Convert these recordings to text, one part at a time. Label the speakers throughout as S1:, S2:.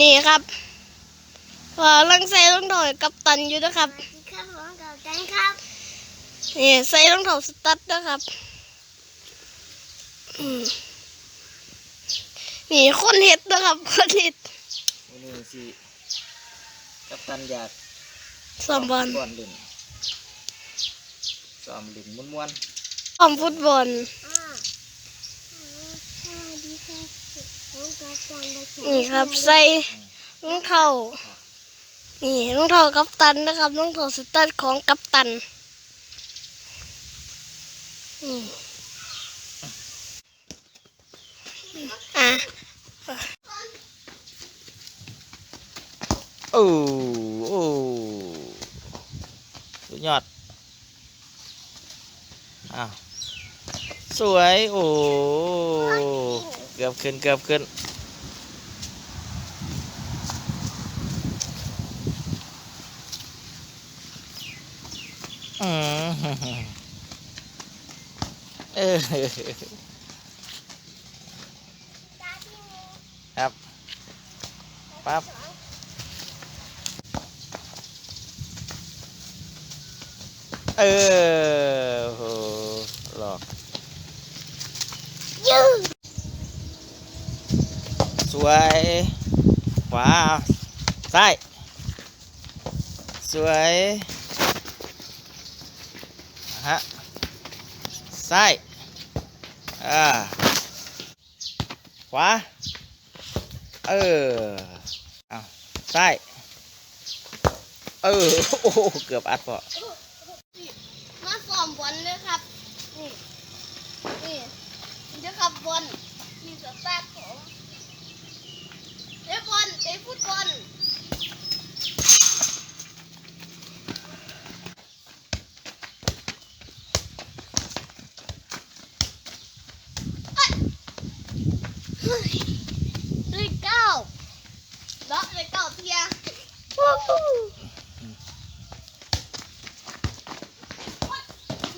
S1: นี่ครับกำลังใส่รองเท้าให้กับตันอยู่นะครับ
S2: สวัสดีครับผมกับแดงครับ
S1: นี่ใส่รองเท้าสตั๊ดนะครับอืมนี่คนเห็ดนะครับคนเห็ด
S3: วันนี้สิกัปตันอยาก
S1: สอมบอล
S3: บอลเล่นซ้อมเล่นม้วน
S1: สอมฟุตบอล
S2: อ่าสวัสดีครับผมกับแดง นี่ครับ
S1: ใส่รองเท้านี่รองเท้ากัปตันนะครับรองเท้าสตั๊ดของกัปตันอืมอะ
S3: โอ้โอ้สุดยอดอ้าวสวย โอ้ เกือบขึ้น เกือบขึ้นอืม เออ ครับปั๊บเออโหหลอก
S2: ยืด
S3: สวยขวาซ้ายสวย ฮะซ้ายอ่าขวาเออเอาซ้ายเออโอ้เกือบอัดพอ
S1: มาสอมบอลเลยครับ นี่ นี่นี่จะขับบอลนี่สตาร์ทผมเตะบอลเตะฟุตบอล เลยเก้า ล็อกเลยเก้าเทียวู้ฮู้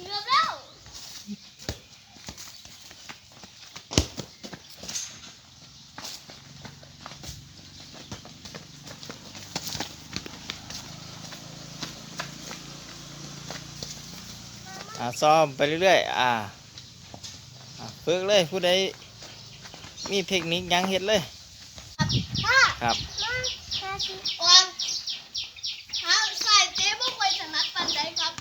S1: เกือบแล้ว
S3: อ่าซ้อมไปเรื่อยๆ อ่าอ่าฝึกเลยผู้ใดมีเทคนิคหยังเฮ็ดเลย
S1: ห้า
S3: ครับ
S2: มา ค
S1: วางเท้าใส่เจ๊บ่ค่อยถนัดปานได้ครับ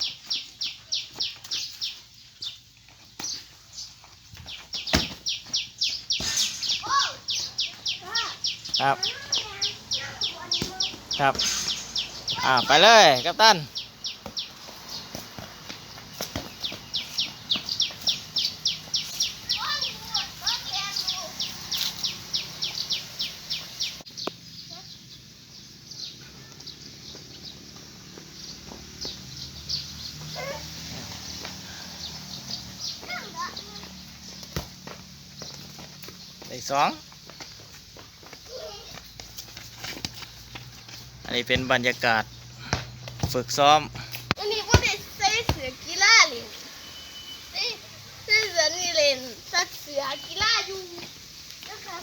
S3: ครับ ครับ อ่า ไปเลย กัปตัน
S1: โอ้ยหมดก็แกนดู
S3: ได้ สองอันนี้เป็นบรรยากาศ ฝึกซ้อม
S1: อันนี้ก็เป็นใส่เสือกีฬาเลยใส่ใส่เสือนี่เล่นสักเสือกีฬาอยู่นะคะ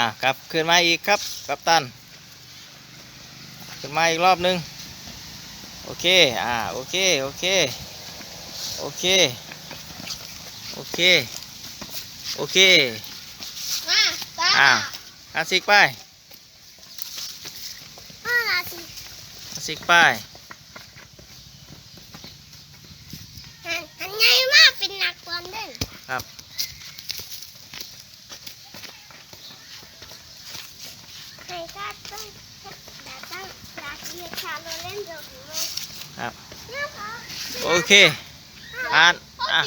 S3: อ่าครับขึ้นมาอีกครับกัปตันขึ้นมาอีกรอบหนึงโอเคอ่าโอเคโอเคโอเคโอเคโอเค
S1: มาตา
S3: อ่าอาซิกไป
S2: ห้านาที
S3: อาซิกไป
S2: หันหันไงมากเป็นนักบอลเด้อ
S3: ครับ
S2: ให้ก็ต้องแต่ต้องลาที่ชาโลเล่นเดี๋ยวผมเลย
S3: ครับโอเคอ่าน
S1: อะ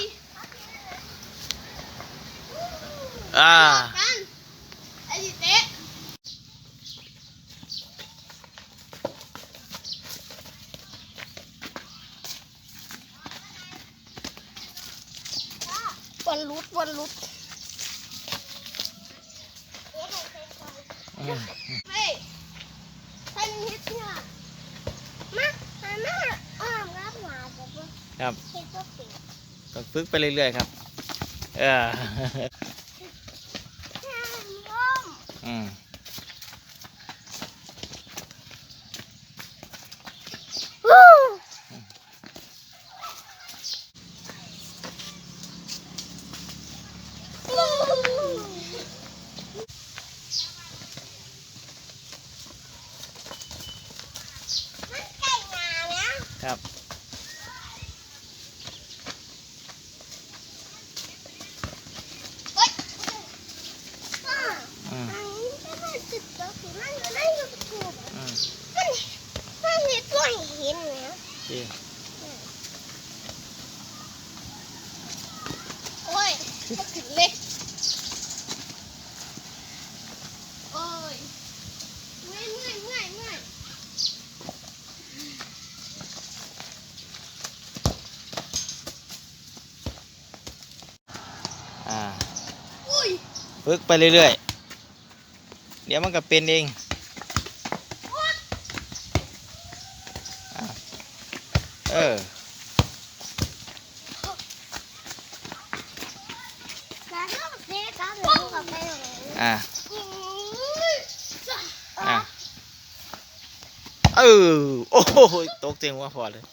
S3: อ่า
S1: กันไอ้สิเตะบอลลุดบอลลุดเฮ้ยท่านฮิตเนี่ย
S3: ครับ
S2: เห็นตัวเปียก
S3: ต้องฝึกไปเรื่อยๆครับ เออ
S2: น้ำลม
S3: อืม
S2: วู้มันใกล้งานนะครับ
S1: เฮ้ย
S2: พ่อ
S3: อืม
S2: อันนี้ก็มันติดตัวสีมันอยู่ในยูทูบ
S3: อืม
S2: มันมันมีตัวเห็นนะ
S3: ดี
S1: โอ้ยก็ถึงเล็กโอ้ยเมื่อยเมื่อยเมื่อยเมื่อย
S3: อ่า
S1: อุ้ย
S3: ฝึกไปเรื่อยๆ เดี๋ยวมันก็เป็นเองอเออ
S2: แล้วก็เอ่า
S1: อุ้ยจ้ะ
S3: อะเออโอ้โหตกเตียงว่าพอเลย